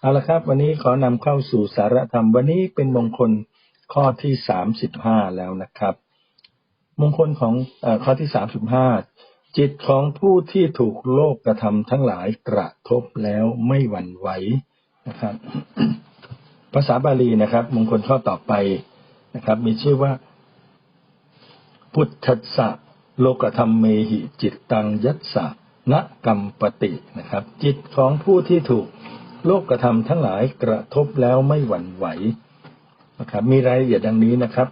เอาละครับ วันนี้ขอนำเข้าสู่สารธรรม วันนี้เป็นมงคลข้อที่สามสิบห้าแล้วนะครับ มงคลของอข้อที่สามสิบห้าจิตของผู้ที่ถูกโลกกระทำทั้งหลายกระทบแล้วไม่หวั่นไหวนะครับ ภาษาบาลีนะครับ มงคลข้อต่อไปนะครับ มีชื่อว่า พุทธะโลกธรรมเมหิจิตตังยัสสะนะกรรมปตินะครับ จิตของผู้ที่ถูก โลกกระทำทั้งหลายกระทบแล้วไม่หวั่นไหวนะครับ มีรายละเอียดดังนี้นะครับ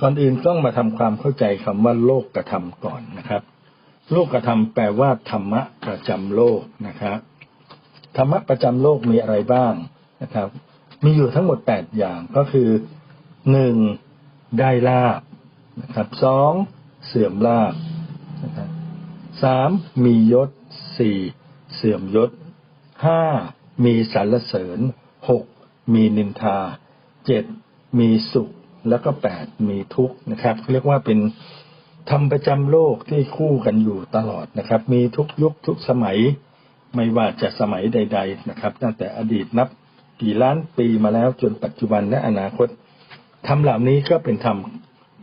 ก่อนอื่นต้องมาทำความเข้าใจคำว่าโลกกระทำก่อนนะครับ โลกกระทำแปลว่าธรรมะประจำโลกนะครับธรรมะประจำโลกมีอะไรบ้างนะครับ มีอยู่ทั้งหมดแปดอย่างก็คือหนึ่งได้ลาบนะครับสองเสื่อมลาบนะครับสามมียศสี่เสื่อมยศ ห้ามีสรรเสริญหกมีนินทาเจ็ดมีสุขแล้วก็แปดมีทุกข์นะครับเรียกว่าเป็นธรรมประจำโลกที่คู่กันอยู่ตลอดนะครับ มีทุกยุคทุกสมัย ไม่ว่าจะสมัยใด ๆนะครับ ตั้งแต่อดีตนับกี่ล้านปีมาแล้วจนปัจจุบันและอนาคตธรรมเหล่านี้ก็เป็นธรรม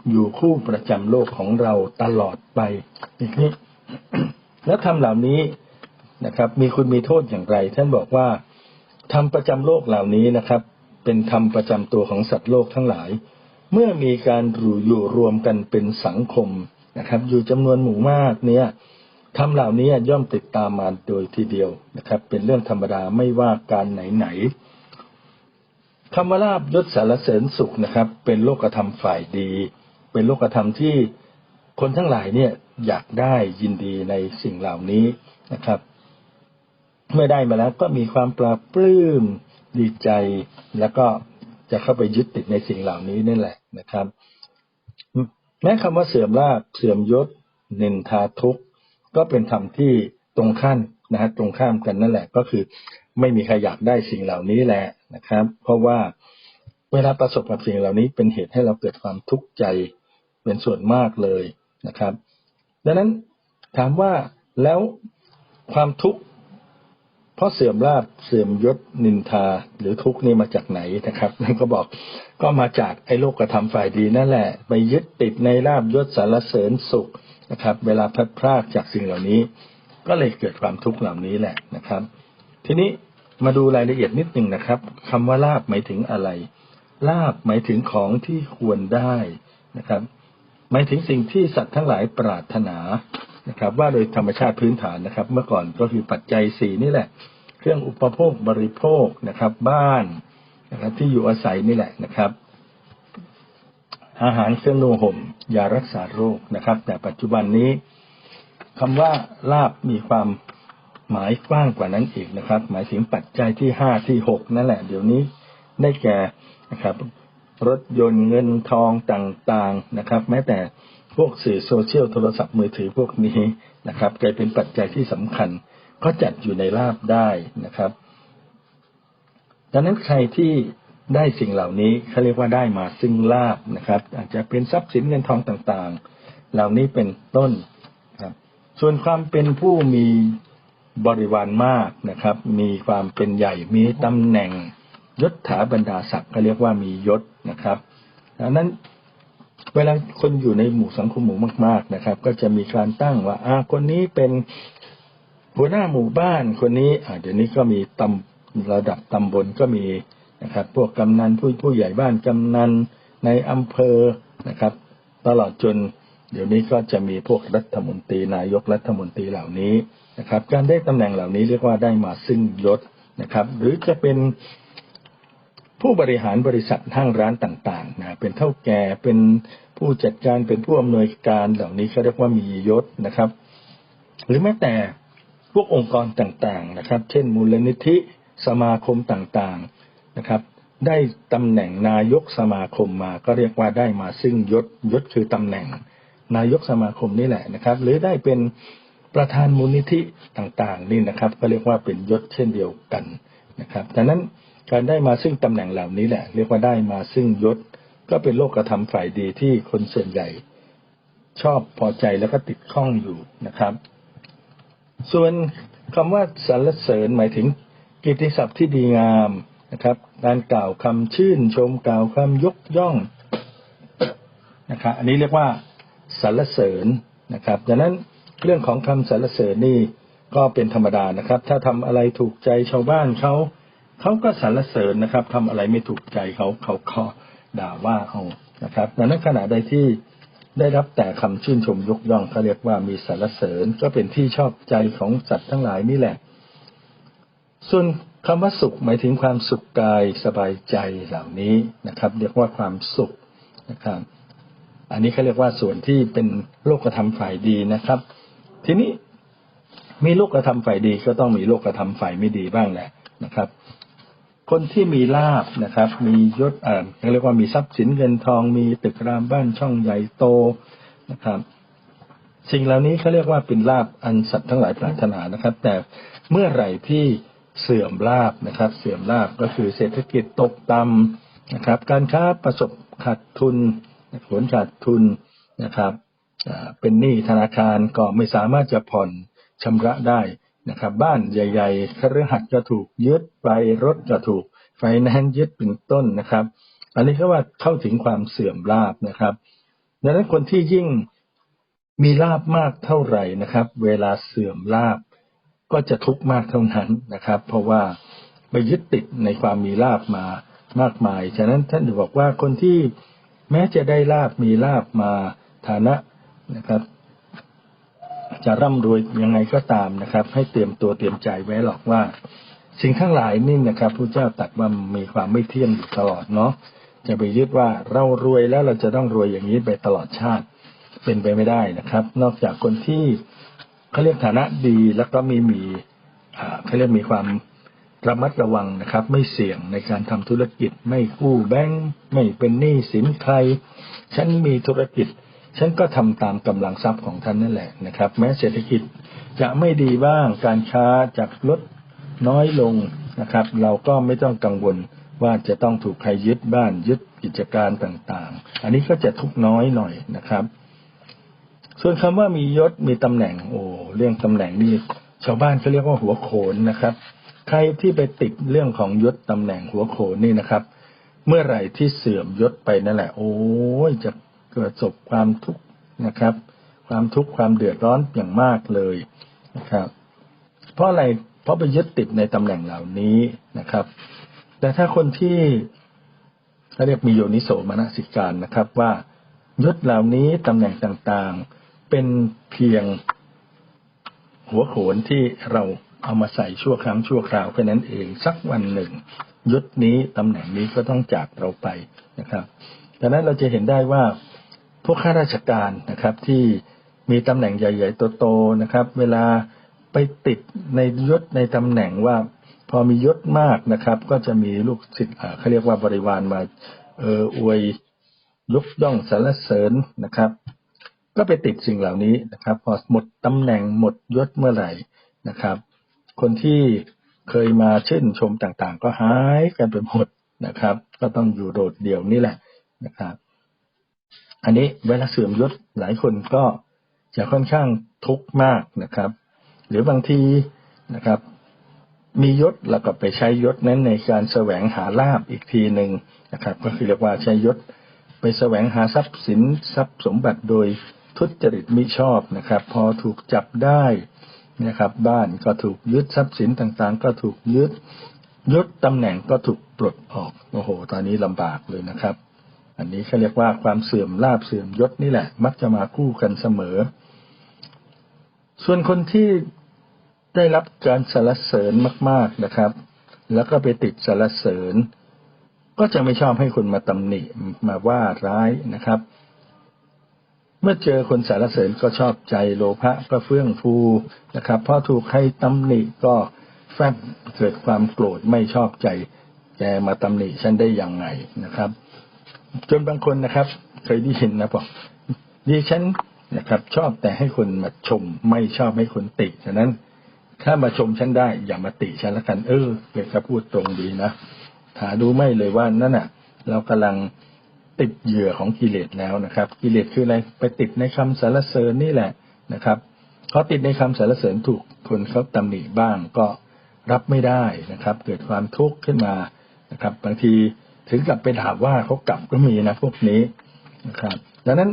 อยู่คู่ประจำโลกของเราตลอดไปอีกนี้แล้วธรรมเหล่านี้ นะครับ มีคุณมีโทษอย่างไร ท่านบอกว่าธรรมประจำโลกเหล่านี้นะครับ เป็นธรรมประจำตัวของสัตว์โลกทั้งหลาย เมื่อมีการอยู่รวมกันเป็นสังคมนะครับ อยู่จำนวนหมู่มากเนี่ยธรรมเหล่านี้ย่อมติดตามมาโดยทีเดียวนะครับ เป็นเรื่องธรรมดาไม่ว่าการไหนๆคำว่าลาบยศสารเสริญสุขนะครับ เป็นโลกธรรมฝ่ายดี เป็นโลกธรรมที่คนทั้งหลายเนี่ยอยากได้ยินดีในสิ่งเหล่านี้นะครับ เมื่อได้มาแล้วก็มีความปลาปลื้มดีใจ แล้วก็จะเข้าไปยึดติดในสิ่งเหล่านี้นี่แหละนะครับ แม้คำว่าเสื่อมลาภเสื่อมยศเนินทาทุกก็เป็นธรรมที่ตรงขั้นนะฮะตรงข้ามกันนั่นแหละ ก็คือไม่มีใครอยากได้สิ่งเหล่านี้แหละนะครับ เพราะว่าเวลาประสบกับสิ่งเหล่านี้เป็นเหตุให้เราเกิดความทุกข์ใจเป็นส่วนมากเลยนะครับ ดังนั้นถามว่าแล้วความทุกข์ เพราะเสื่อมลาบเสื่อมยศนินทาหรือทุกนี่มาจากไหนนะครับนั่นก็บอกก็มาจากไอ้โลกกระทำฝ่ายดีนั่นแหละ ไปยึดติดในลาบยศสารเสริญสุขนะครับ เวลาพัดพรากจากสิ่งเหล่านี้ ก็เลยเกิดความทุกข์เหล่านี้แหละนะครับ ทีนี้มาดูรายละเอียดนิดหนึ่งนะครับคำว่าลาบหมายถึงอะไร ลาบหมายถึงของที่ควรได้นะครับ หมายถึงสิ่งที่สัตว์ทั้งหลายปรารถนา นะครับ ว่าโดยธรรมชาติพื้นฐานนะครับ เมื่อก่อนก็คือปัจจัยสี่นี่แหละ เครื่องอุปโภคบริโภคนะครับ บ้านนะครับ ที่อยู่อาศัยนี่แหละนะครับ อาหารเครื่องนุ่งห่มยารักษาโรคนะครับ แต่ปัจจุบันนี้คำว่าลาบมีความหมายกว้างกว่านั้นอีกนะครับ หมายถึงปัจจัยที่ห้าที่หกนั่นแหละ เดี๋ยวนี้ได้แก่นะครับ รถยนต์เงินทองต่างๆนะครับ แม้แต่ พวกสื่อโซเชียลโทรศัพท์มือถือพวกนี้นะครับกลายเป็นปัจจัยที่สำคัญก็จัดอยู่ในลาบได้นะครับ ดังนั้นใครที่ได้สิ่งเหล่านี้เขาเรียกว่าได้มาซึ่งลาบนะครับ อาจจะเป็นทรัพย์สินเงินทองต่างๆ เหล่านี้เป็นต้นครับ ส่วนความเป็นผู้มีบริวารมากนะครับ มีความเป็นใหญ่มีตำแหน่งยศถาบรรดาศักดิ์ก็เรียกว่ามียศนะครับดังนั้น เวลาคนอยู่ในหมู่สังคมหมู่มาก ๆนะครับ ก็จะมีการตั้งว่าอ่าคนนี้เป็นหัวหน้าหมู่บ้านคนนี้อ่าเดี๋ยวนี้ก็มีตำระดับตำบลก็มีนะครับ พวกกำนันผู้ผู้ใหญ่บ้านกำนันในอำเภอนะครับ ตลอดจนเดี๋ยวนี้ก็จะมีพวกรัฐมนตรีนายกรัฐมนตรีเหล่านี้นะครับ การได้ตำแหน่งเหล่านี้เรียกว่าได้มาซึ่งยศนะครับ หรือจะเป็นผู้บริหารบริษัทห้างร้านต่างๆนะเป็นเท่าแก่เป็น ผู้จัดการเป็นผู้อำนวยการเหล่านี้เขาเรียกว่ามียศนะครับ หรือแม้แต่พวกองค์กรต่างๆนะครับ เช่น มูลนิธิสมาคมต่างๆนะครับ ได้ตำแหน่งนายกสมาคมมา ก็เรียกว่าได้มาซึ่งยศยศคือตำแหน่ง นายกสมาคมนี่แหละนะครับ หรือได้เป็นประธานมูลนิธิต่างๆ นี่นะครับ ก็เรียกว่าเป็นยศเช่นเดียวกันนะครับดังนั้นการได้มาซึ่งตำแหน่งเหล่านี้แหละ เรียกว่าได้มาซึ่งยศ ก็เป็นโลกธรรมฝ่ายดีที่คนส่วนใหญ่ชอบพอใจแล้วก็ติดข้องอยู่นะครับ ส่วนคำว่าสรรเสริญหมายถึงกิตติศัพท์ที่ดีงามนะครับการกล่าวคำชื่นชมกล่าวคำยกย่องนะครับอันนี้เรียกว่าสรรเสริญนะครับดังนั้นเรื่องของคำสรรเสริญนี่ก็เป็นธรรมดานะครับ ถ้าทำอะไรถูกใจชาวบ้านเขาเขาก็สรรเสริญนะครับทำอะไรไม่ถูกใจเขาเขาก็ ด่าว่าเอานะครับดังนั้นขณะใดที่ได้รับแต่คำชื่นชมยกย่องเขาเรียกว่ามีสรรเสริญก็เป็นที่ชอบใจของสัตว์ทั้งหลายนี่แหละ ส่วนคำว่าสุขหมายถึงความสุขกายสบายใจเหล่านี้นะครับ เรียกว่าความสุขนะครับ อันนี้เขาเรียกว่าส่วนที่เป็นโลกธรรมฝ่ายดีนะครับ ทีนี้มีโลกธรรมฝ่ายดีก็ต้องมีโลกธรรมฝ่ายไม่ดีบ้างแหละนะครับ คนที่มีลาบนะครับ มียศอ่าเขาเรียกว่ามีทรัพย์สินเงินทอง มีตึกรามบ้านช่องใหญ่โตนะครับ สิ่งเหล่านี้เขาเรียกว่าเป็นลาบอันสัตว์ทั้งหลายปรารถนานะครับ แต่เมื่อไหร่ที่เสื่อมลาบนะครับ เสื่อมลาบก็คือเศรษฐกิจตกต่ำนะครับ การค้าประสบขาดทุนผลขาดทุนนะครับเป็นหนี้ธนาคารก็ไม่สามารถจะผ่อนชำระได้ นะครับ บ้านใหญ่ๆคฤหัสถ์ก็ถูกยึดไปรถก็ถูกไฟแนนซ์ยึดเป็นต้นนะครับ อันนี้ก็ว่าเข้าถึงความเสื่อมลาบนะครับดังนั้นคนที่ยิ่งมีลาบมากเท่าไหร่นะครับ เวลาเสื่อมลาบก็จะทุกข์มากเท่านั้นนะครับ เพราะว่าไปยึดติดในความมีลาบมามากมาย ฉะนั้นท่านบอกว่าคนที่แม้จะได้ลาบมีลาบมาฐานะนะครับ จะร่ำรวยยังไงก็ตามนะครับ ให้เตรียมตัวเตรียมใจไว้หรอกว่า สิ่งทั้งหลายนี่นะครับพระเจ้าตัดว่ามีความไม่เที่ยงอยู่ตลอดเนาะจะไปยึดว่าเรารวยแล้วเราจะต้องรวยอย่างนี้ไปตลอดชาติเป็นไปไม่ได้นะครับ นอกจากคนที่เขาเรียกฐานะดีแล้วก็มีมีเขาเรียกมีความระมัดระวังนะครับ ไม่เสี่ยงในการทำธุรกิจ ไม่กู้แบงค์ไม่เป็นหนี้สินใคร ฉันมีธุรกิจ ฉันก็ทำตามกำลังทรัพย์ของท่านนั่นแหละนะครับ แม้เศรษฐกิจจะไม่ดีบ้างการค้าจากลดน้อยลงนะครับ เราก็ไม่ต้องกังวลว่าจะต้องถูกใครยึดบ้านยึดกิจการต่างๆ อันนี้ก็จะทุกน้อยหน่อยนะครับ ส่วนคำว่ามียศมีตำแหน่งโอ้เรื่องตำแหน่งนี่ชาวบ้านเขาเรียกว่าหัวโขนนะครับ ใครที่ไปติดเรื่องของยศตำแหน่งหัวโขนนี่นะครับ เมื่อไหร่ที่เสื่อมยศไปนั่นแหละ โอ้ยจะ เกิดศพความทุกข์นะครับ ความทุกข์ความเดือดร้อนอย่างมากเลยนะครับ เพราะอะไรเพราะไปยึดติดในตำแหน่งเหล่านี้นะครับ แต่ถ้าคนที่เขาเรียกมีโยนิโสมนสิการนะครับว่ายศเหล่านี้ตำแหน่งต่างๆ เป็นเพียงหัวโขนที่เราเอามาใส่ชั่วครั้งชั่วคราวแค่นั้นเองสักวันหนึ่งยศนี้ตำแหน่งนี้ก็ต้องจากเราไปนะครับดังนั้นเราจะเห็นได้ว่า พวกข้าราชการนะครับ ที่มีตำแหน่งใหญ่ ๆ โตๆนะครับ เวลาไปติดในยศในตำแหน่งว่าพอมียศมากนะครับ ก็จะมีลูกศิษย์เขาเรียกว่าบริวารมาเอออวยยกย่องสรรเสริญนะครับ ก็ไปติดสิ่งเหล่านี้นะครับ พอหมดตำแหน่งหมดยศเมื่อไหร่นะครับ คนที่เคยมาชื่นชมต่างๆ ก็หายกันไปหมดนะครับ ก็ต้องอยู่โดดเดี่ยวนี่แหละนะครับ อันนี้เวลาเสื่อมยศหลายคนก็จะค่อนข้างทุกข์มากนะครับ หรือบางทีนะครับ มียศแล้วก็ไปใช้ยศนั้นในการแสวงหาลาบอีกทีหนึ่งนะครับ ก็คือเรียกว่าใช้ยศไปแสวงหาทรัพย์สินทรัพย์สมบัติโดยทุจริตมิชอบนะครับ พอถูกจับได้นะครับ บ้านก็ถูกยึดทรัพย์สินต่างๆ ก็ถูกยึดยศตำแหน่งก็ถูกปลดออกโอ้โห ตอนนี้ลำบากเลยนะครับ อันนี้เขาเรียกว่าความเสื่อมลาบเสื่อมยศนี่แหละ มักจะมาคู่กันเสมอ ส่วนคนที่ได้รับการสรรเสริญมาก ๆนะครับ แล้วก็ไปติดสรรเสริญ ก็จะไม่ชอบให้คนมาตำหนิมาว่าร้ายนะครับ เมื่อเจอคนสารเสริญก็ชอบใจโลภะก็เฟื่องฟูนะครับพอถูกใครตำหนิก็แฟบเกิดความโกรธไม่ชอบใจแกมาตำหนิฉันได้ย่างไงนะครับ จนบางคนนะครับ เคยได้ยินนะบอกดิฉันนะครับ ชอบแต่ให้คนมาชม ไม่ชอบให้คนติฉะนั้น ถ้ามาชมฉันได้ อย่ามาติฉันละกัน เออเกิดจะพูดตรงดีนะหาดูไม่เลยว่านั่นน่ะ เรากำลังติดเหยื่อของกิเลสแล้วนะครับ กิเลสคืออะไรไปติดในคำสรรเสริญนี่แหละนะครับเขาติดในคำสรรเสริญถูกคนเขาตำหนิบ้างก็รับไม่ได้นะครับ เกิดความทุกข์ขึ้นมานะครับ บางที ถึงกลับไปถามว่าเขากลับก็มีนะพวกนี้นะครับ ดังนั้น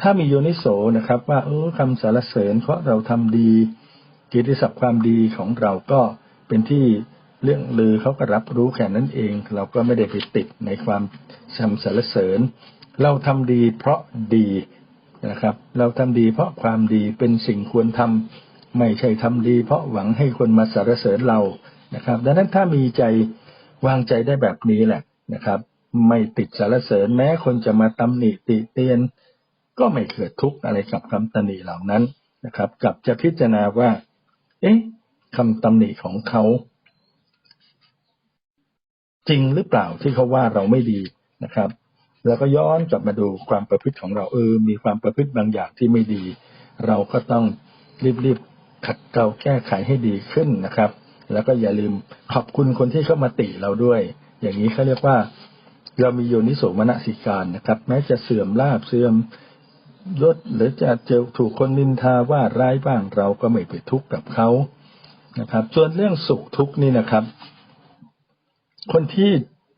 ถ้ามีโยนิโสนะครับ ว่าเออคำสรรเสริญเพราะเราทำดีกิติศัพท์ความดีของเราก็เป็นที่เรื่องลือเขาก็รับรู้แค่นั้นเอง เราก็ไม่ได้ไปติดในความชมสรรเสริญ เราทำดีเพราะดีนะครับ เราทำดีเพราะความดีเป็นสิ่งควรทำไม่ใช่ทำดี เพราะหวังให้คนมาสรรเสริญเรานะครับ ดังนั้นถ้ามีใจวางใจได้แบบนี้แหละ นะครับ ไม่ติดสรรเสริญแม้คนจะมาตำหนิติเตียน ก็ไม่เกิดทุกข์อะไรกับคำตำหนิเหล่านั้นนะครับกับจะพิจารณาว่า เอ๊ะคำตำหนิของเขา จริงหรือเปล่าที่เขาว่าเราไม่ดีนะครับ แล้วก็ย้อนกลับมาดูความประพฤติของเราเออมีความประพฤติบางอย่างที่ไม่ดี เราก็ต้องรีบๆขัดเกลาแก้ไขให้ดีขึ้นนะครับ แล้วก็อย่าลืมขอบคุณคนที่เข้ามาติเราด้วย อย่างนี้เขาเรียกว่า เรามีโยนิโสมนสิการนะครับ แม้จะเสื่อมลาบเสื่อมยศหรือจะเจอถูกคนนินทาว่าร้ายบ้างเราก็ไม่ไปทุกข์กับเขานะครับ ส่วนเรื่องสุขทุกข์นี่นะครับ คนที่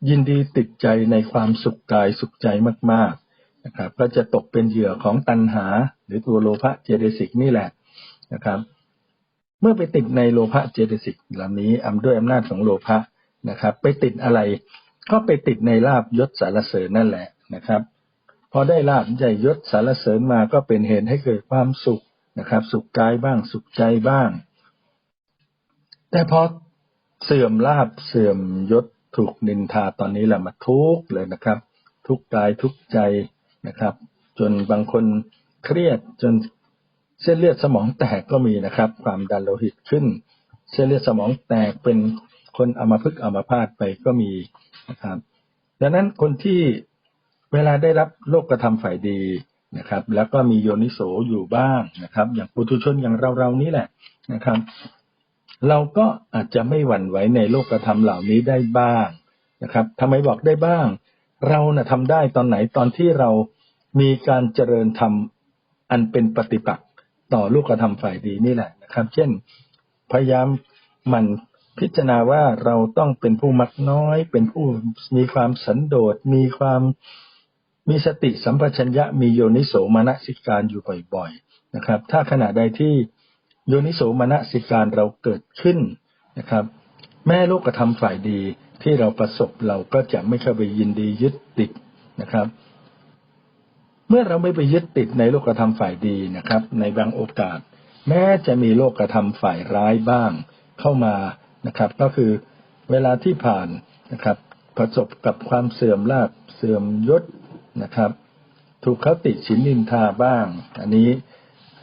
ยินดีติดใจในความสุขกายสุขใจมาก ๆนะครับ ก็จะตกเป็นเหยื่อของตัณหา หรือตัวโลภะเจเดสิกนี่แหละนะครับ เมื่อไปติดในโลภะเจเดสิกเหล่านี้อำด้วยอำนาจของโลภะ นะครับ ไปติดอะไร ก็ไปติดในลาบยศสารเสริญนั่นแหละนะครับ พอได้ลาบใจยศสารเสริญมาก็เป็นเหตุให้เกิดความสุขนะครับ สุขกายบ้างสุขใจบ้าง แต่พอเสื่อมลาบเสื่อมยศถูกนินทาตอนนี้แหละมาทุกข์เลยนะครับ ทุกกายทุกใจนะครับ จนบางคนเครียดจนเส้นเลือดสมองแตกก็มีนะครับ ความดันโลหิตขึ้น เส้นเลือดสมองแตกเป็น คนอัมาพฤกอัมาพาตไปก็มีนะครับดังนั้นคนที่เวลาได้รับโลกกระทำฝ่ายดีนะครับ แล้วก็มีโยนิโสอยู่บ้างนะครับ อย่างปุถุชนอย่างเราเรานี้แหละนะครับ เราก็อาจจะไม่หวั่นไหวในโลกธรรมเหล่านี้ได้บ้างนะครับทำไมบอกได้บ้าง เรานะ่ะทำได้ตอนไหนตอนที่เรามีการเจริญธรรมอันเป็นปฏิปักษ์ต่อโลกธรรมฝ่ายดีนี่แหละนะครับ เช่น พยายามหมัน พิจารณาว่าเราต้องเป็นผู้มักน้อย เป็นผู้มีความสันโดษมีความมีสติสัมปชัญญะมีโยนิโสมนสิการอยู่บ่อยๆนะครับ ถ้าขณะใดที่โยนิโสมนสิการเราเกิดขึ้นนะครับ แม่โลกธรรมฝ่ายดีที่เราประสบเราก็จะไม่เข้าไปยินดียึดติดนะครับ เมื่อเราไม่ไปยึดติดในโลกธรรมฝ่ายดีนะครับ ในบางโอกาส แม้จะมีโลกธรรมฝ่ายร้ายบ้าง เข้ามา นะครับ ก็คือเวลาที่ผ่านนะครับ ประสบกับความเสื่อมลาภเสื่อมยศนะครับ ถูกเขาติฉินนินทาบ้าง อันนี้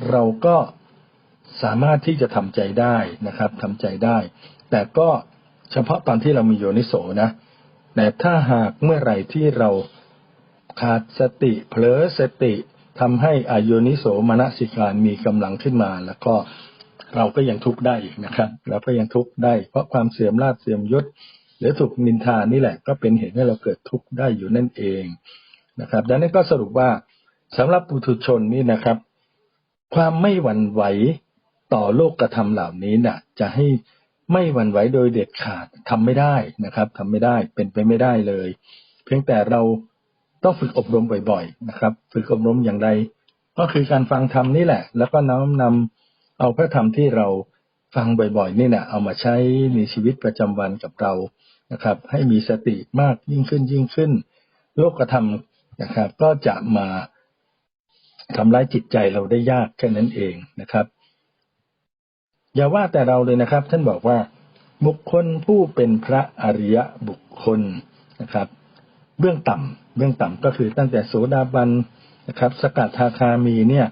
เราก็สามารถที่จะทำใจได้นะครับทำใจได้ แต่ก็เฉพาะตอนที่เรามีโยนิโสนะแต่ถ้าหากเมื่อไหร่ที่เราขาดสติเผลอสติทำให้อโยนิโสมนสิการมีกำลังขึ้นมา แล้วก็ เราก็ยังทุกข์ได้อีกนะครับเราก็ยังทุกข์ได้ เพราะความเสื่อมลาภเสื่อมยศหรือถูกนินทานี่แหละ ก็เป็นเหตุให้เราเกิดทุกข์ได้อยู่นั่นเองนะครับ ดังนั้นก็สรุปว่าสำหรับปุถุชนนี่นะครับ ความไม่หวั่นไหวต่อโลกกระทำเหล่านี้นะ่ะ จะให้ไม่หวั่นไหวโดยเด็ดขาดทำไม่ได้นะครับทำไม่ได้เป็นไปไม่ได้เลย เพียงแต่เราต้องฝึกอบรมบ่อย ๆ นะครับ ฝึกอบรมอย่างไร ก็คือการฟังธรรมนี่แหละ แล้วก็น้อมนำ เอาพระธรรมที่เราฟังบ่อยๆนี่แหละเอามาใช้ในชีวิตประจำวันกับเรานะครับ ให้มีสติมากยิ่งขึ้นยิ่งขึ้น โลกธรรมนะครับ ก็จะมาทำร้ายจิตใจเราได้ยากแค่นั้นเองนะครับ อย่าว่าแต่เราเลยนะครับ ท่านบอกว่า บุคคลผู้เป็นพระอริยบุคคลนะครับ เบื้องต่ำเบื้องต่ำก็คือตั้งแต่โสดาบันนะครับ สกัดทาคามีเนี่ย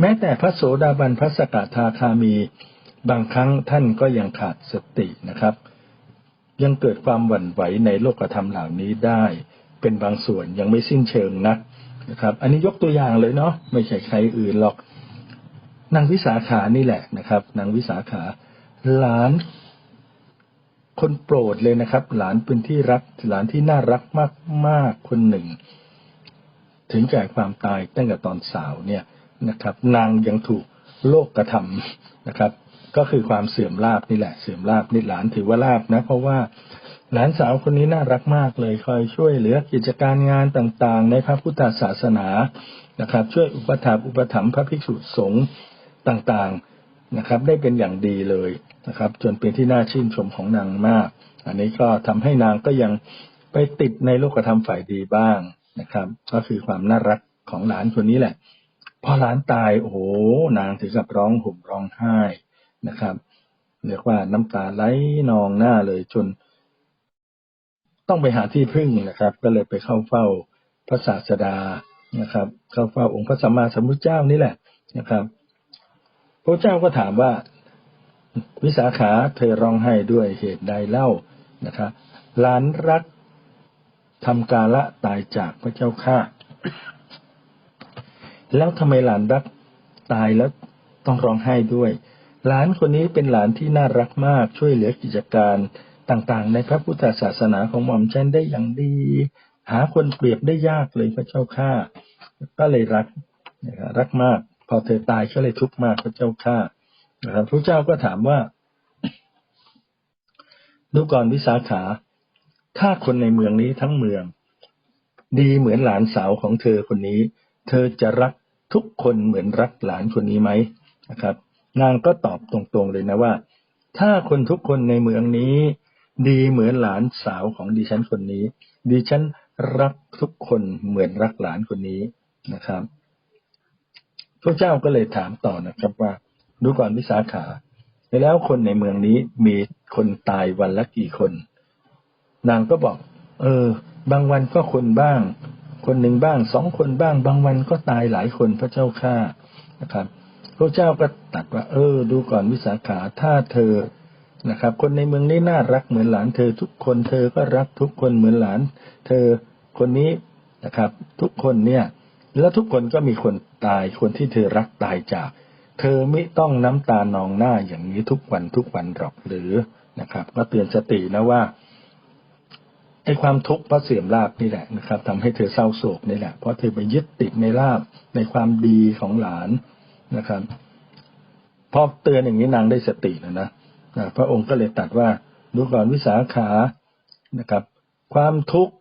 แม้แต่พระโสดาบันพระสกทาคามี บางครั้งท่านก็ยังขาดสตินะครับ ยังเกิดความหวั่นไหวในโลกธรรมเหล่านี้ได้ เป็นบางส่วนยังไม่สิ้นเชิงนักนะครับ อันนี้ยกตัวอย่างเลยเนาะไม่ใช่ใครอื่นหรอกนางวิสาขานี่แหละนะครับนางวิสาขา หลาน คนโปรดเลยนะครับ หลานเป็นที่รักหลานที่น่ารักมากมากคนหนึ่ง ถึงแก่ความตายตั้งแต่ตอนสาวเนี่ย นะครับ นางยังถูกโลกกระทำนะครับ ก็คือความเสื่อมลาบนี่แหละเสื่อมลาบนี่หลานถือว่าลาบนะ เพราะว่าหลานสาวคนนี้น่ารักมากเลย คอยช่วยเหลือกิจการงานต่างๆ ในพระพุทธศาสนานะครับ ช่วยอุปถัมภ์อุปถัมภ์พระภิกษุสงฆ์ต่างๆนะครับ ได้เป็นอย่างดีเลยนะครับ จนเป็นที่น่าชื่นชมของนางมาก อันนี้ก็ทำให้นางก็ยังไปติดในโลกธรรมฝ่ายดีบ้างนะครับ ก็คือความน่ารักของหลานคนนี้แหละ พอหลานตายโอ้โหนางถึงกับร้องห่มร้องไห้นะครับเรียกว่าน้ำตาไหลนองหน้าเลยจน ต้องไปหาที่พึ่งนะครับ ก็เลยไปเข้าเฝ้าพระศาสดานะครับ เข้าเฝ้าองค์พระสัมมาสัมพุทธเจ้านี่แหละนะครับ พระเจ้าก็ถามว่าวิสาขาเธอร้องไห้ด้วยเหตุใดเล่านะครับหลานรักทำกาละตายจากพระเจ้าข้า แล้วทำไมหลานรักตายแล้วต้องร้องไห้ด้วย หลานคนนี้เป็นหลานที่น่ารักมากช่วยเหลือกิจการต่างๆ ในพระพุทธศาสนาของหม่อมฉันได้อย่างดี หาคนเปรียบได้ยากเลยพระเจ้าข้าก็เลยรักรักมาก พอเธอตายก็เลยทุกข์มากพระเจ้าข้าพระเจ้าก็ถามว่าดูก่อนวิสาขา ถ้าคนในเมืองนี้ทั้งเมือง ดีเหมือนหลานสาวของเธอคนนี้ เธอจะรัก ทุกคนเหมือนรักหลานคนนี้ไหมนะครับ นางก็ตอบตรงๆเลยนะว่า ถ้าคนทุกคนในเมืองนี้ ดีเหมือนหลานสาวของดิฉันคนนี้ ดิฉันรักทุกคนเหมือนรักหลานคนนี้นะครับพระเจ้าก็เลยถามต่อนะครับว่า ดูก่อนวิสาขาแล้วคนในเมืองนี้มีคนตายวันละกี่คน นางก็บอก เออ บางวันก็คนบ้าง คนหนึ่งบ้างสองคนบ้างบางวันก็ตายหลายคนพระเจ้าข้านะครับพระเจ้าก็ตัดว่า เออ ดูก่อนวิสาขาถ้าเธอนะครับ คนในเมืองนี้น่ารักเหมือนหลานเธอทุกคนเธอก็รักทุกคนเหมือนหลาน เธอคนนี้นะครับ ทุกคนเนี่ย แล้วทุกคนก็มีคนตายคนที่เธอรักตายจาก เธอไม่ต้องน้ำตานองหน้าอย่างนี้ทุกวันทุกวันหรอกหรือนะครับ ก็เตือนสตินะว่า ไอ้ความทุกข์เพราะเสื่อมลาบนี่แหละนะครับทำให้เธอเศร้าโศกนี่แหละ เพราะเธอไปยึดติดในลาบในความดีของหลานนะครับพอเตือนอย่างนี้นางได้สติแล้วนะนะพระองค์ก็เลยตัดว่าดูก่อนวิสาขานะครับ ความทุกข์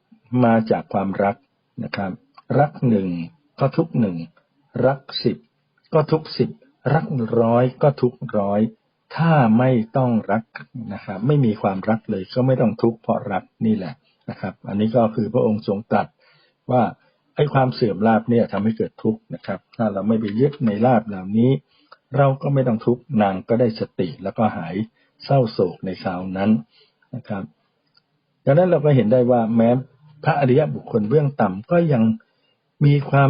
มาจากความรักนะครับ รักหนึ่งก็ทุกหนึ่งรักสิบก็ทุกสิบรักร้อยก็ทุกร้อยถ้าไม่ต้องรักนะครับ ไม่มีความรักเลยก็ไม่ต้องทุกข์เพราะรักนี่แหละ นะครับ อันนี้ก็คือพระองค์ทรงตรัสว่าไอ้ความเสื่อมลาบเนี่ยทำให้เกิดทุกข์นะครับ ถ้าเราไม่ไปยึดในลาบเหล่านี้ เราก็ไม่ต้องทุกข์นางก็ได้สติแล้วก็หายเศร้าโศกในคราวนั้นนะครับดังนั้นเราก็เห็นได้ว่าแม้พระอริยบุคคลเบื้องต่ำก็ยังมีความ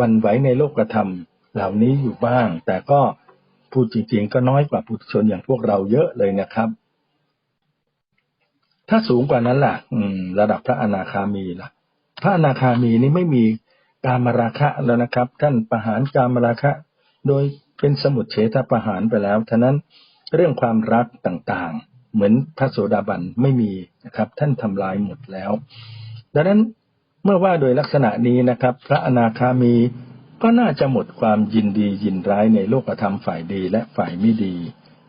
วันไหวในโลกธรรมเหล่านี้อยู่บ้าง แต่ก็พูดจริง ๆ ก็น้อยกว่าปุถุชนอย่างพวกเราเยอะเลยนะครับ ถ้าสูงกว่านั้นล่ะ อืม ระดับพระอนาคามีล่ะ พระอนาคามีนี้ไม่มีการมราคะแล้วนะครับ ท่านประหารการมราคะ โดยเป็นสมุดเฉทประหารไปแล้วท่านั้นเรื่องความรักต่างๆ เหมือนพระโสดาบันไม่มีนะครับ ท่านทำลายหมดแล้ว ดังนั้นเมื่อว่าโดยลักษณะนี้นะครับ พระอนาคามีก็น่าจะหมดความยินดียินร้ายในโลกธรรมฝ่ายดีและฝ่ายไม่ดี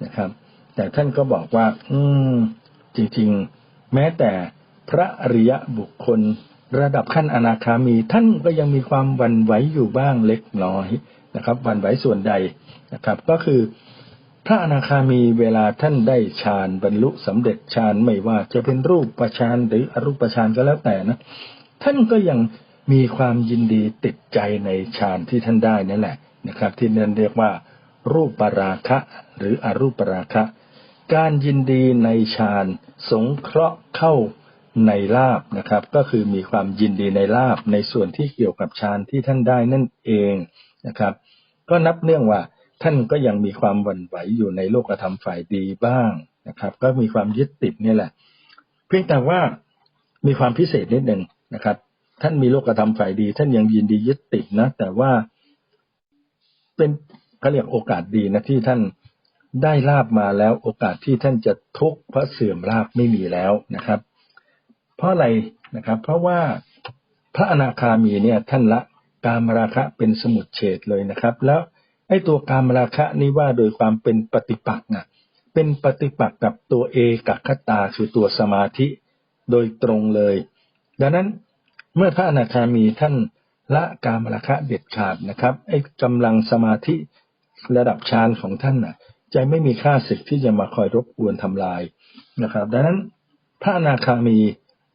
นะครับ แต่ท่านก็บอกว่า อืม จริง ๆ แม้แต่พระอริยบุคคล ระดับขั้นอนาคามีท่านก็ยังมีความวันไหวอยู่บ้างเล็กน้อยนะครับวันไหวส่วนใดนะครับ ก็คือพระอนาคามีเวลาท่านได้ฌานบรรลุสำเร็จฌานไม่ว่าจะเป็นรูปประฌานหรืออรูปฌานก็แล้วแต่นะท่านก็ยังมีความยินดีติดใจในฌานที่ท่านได้นั่นแหละนะครับ ที่นั่นเรียกว่า รูปปราคะหรืออรูปปราคะ การยินดีในฌานสงเคราะห์เข้าในลาบนะครับ ก็คือมีความยินดีในลาบในส่วนที่เกี่ยวกับฌานที่ท่านได้นั่นเองนะครับ ก็นับเนื่องว่าท่านก็ยังมีความหวั่นไหวอยู่ในโลกธรรมฝ่ายดีบ้างนะครับ ก็มีความยึดติดนี่แหละ เพียงแต่ว่ามีความพิเศษนิดหนึ่งนะครับ ท่านมีโลกธรรมฝ่ายดี ท่านยังยินดียึดติดนะ แต่ว่าเป็นเขาเรียกโอกาสดีนะที่ท่าน ได้ลาบมาแล้วโอกาสที่ท่านจะทุกข์เพราะเสื่อมลาบไม่มีแล้วนะครับ เพราะอะไรนะครับ เพราะว่าพระอนาคามีเนี่ยท่านละกามราคะเป็นสมุดเฉดเลยนะครับ แล้วไอ้ตัวกามราคะนี่ว่าโดยความเป็นปฏิปักษ์นะเป็นปฏิปักษ์กับตัวเอกคตาคือตัวสมาธิโดยตรงเลย ดังนั้นเมื่อพระอนาคามีท่านละกามราคะเด็ดขาดนะครับไอ้กำลังสมาธิระดับฌานของท่านน่ะ จะไม่มีค่าศึกที่จะมาคอยรบกวนทำลายนะครับ ดังนั้นพระอนาคามี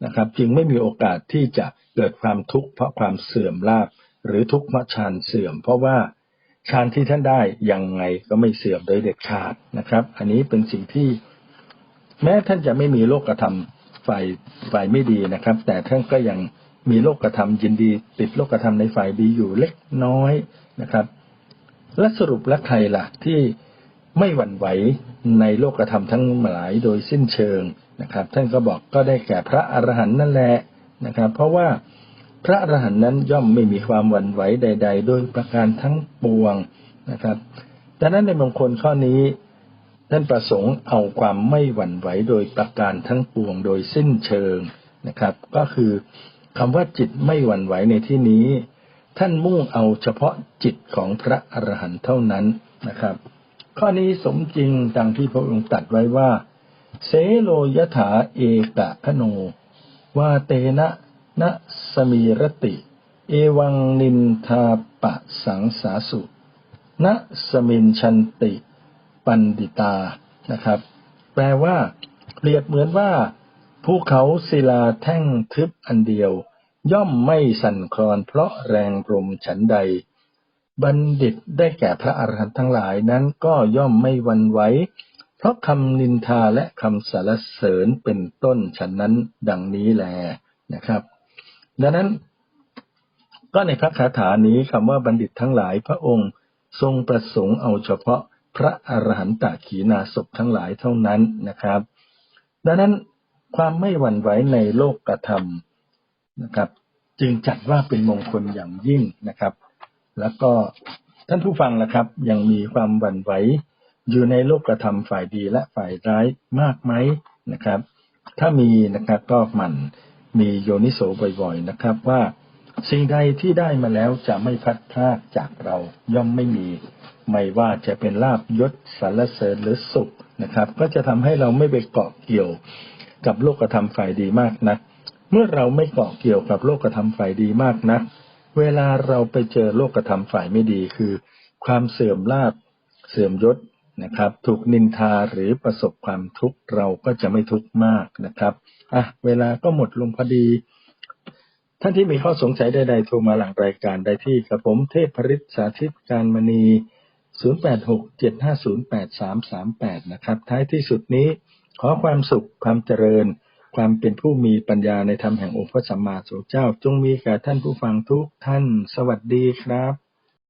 นะครับ จึงไม่มีโอกาสที่จะเกิดความทุกข์เพราะความเสื่อมลาบหรือทุกข์เพราะฌานเสื่อม เพราะว่าฌานที่ท่านได้ยังไงก็ไม่เสื่อมโดยเด็ดขาดนะครับ อันนี้เป็นสิ่งที่ แม้ท่านจะไม่มีโลกธรรมฝ่ายฝ่ายไม่ดีนะครับ แต่ท่านก็ยังมีโลกธรรมยินดี ติดโลกธรรมในฝ่ายดีอยู่เล็กน้อยนะครับ และสรุปและใครล่ะที่ ไม่หวั่นไหวในโลกธรรมทั้งหลายโดยสิ้นเชิงนะครับ ท่านก็บอกก็ได้แก่พระอรหันต์นั่นแหละนะครับ เพราะว่าพระอรหันต์นั้นย่อมไม่มีความหวั่นไหวใด ๆ โดยประการทั้งปวงนะครับดังนั้นในมงคลข้อนี้ท่านประสงค์เอาความไม่หวั่นไหวโดยประการทั้งปวงโดยสิ้นเชิงนะครับ ก็คือคำว่าจิตไม่หวั่นไหวในที่นี้ ท่านมุ่งเอาเฉพาะจิตของพระอรหันต์เท่านั้นนะครับ ข้อนี้สมจริงดังที่พระองค์ตรัสไว้ว่า เสโลยถาเอกะคโน วาเตนะนะสมีรติ เอวังนินทาปะสังสาสุนะสมินชันติปันดิตานะครับ แปลว่า เปรียบเหมือนว่าภูเขาศิลาแท่งทึบอันเดียว ย่อมไม่สั่นคลอนเพราะแรงลมฉันใด บัณฑิตได้แก่พระอรหันต์ทั้งหลายนั้นก็ย่อมไม่วันไหวเพราะคำนินทาและคำสรรเสริญเป็นต้นฉันนั้นดังนี้แลนะครับ ดังนั้น ก็ในพระคาถานี้คำว่าบัณฑิตทั้งหลายพระองค์ทรงประสงค์เอาเฉพาะพระอรหันตขีนาศพทั้งหลายเท่านั้นนะครับ ดังนั้นความไม่หวั่นไหวในโลกกระทำนะครับ จึงจัดว่าเป็นมงคลอย่างยิ่งนะครับ แล้วก็ท่านผู้ฟังนะครับ ยังมีความหวั่นไหวอยู่ในโลกกระทำฝ่ายดีและฝ่ายร้ายมากไหมนะครับ ถ้ามีนะครับก็มันมีโยนิโสบ่อยๆนะครับ ว่าสิ่งใดที่ได้มาแล้วจะไม่พัดพลาดจากเราย่อมไม่มี ไม่ว่าจะเป็นลาบยศสรรเสริญหรือสุขนะครับ ก็จะทำให้เราไม่ไปเกาะเกี่ยวกับโลกธรรมฝ่ายดีมากนะัก เมื่อเราไม่เกาะเกี่ยวกับโลกธรรมฝ่ายดีมากนัก เวลาเราไปเจอโลกธรรมฝ่ายไม่ดีคือ ความเสื่อมลาบเสื่อมยศนะครับ ถูกนินทาหรือประสบความทุกข์เราก็จะไม่ทุกข์มากนะครับอะเวลาก็หมดลงพอดี ท่านที่มีข้อสงสัยใดๆโทรมาหลังรายการได้ที่กระผมเทพพริษสาธิตการมณี 0867508338 นะครับ ท้ายที่สุดนี้ขอความสุขความเจริญ ความเป็นผู้มีปัญญาในธรรมแห่งองค์พระสัมมาสัมพุทธเจ้า จงมีแก่ท่านผู้ฟังทุกท่าน สวัสดีครับ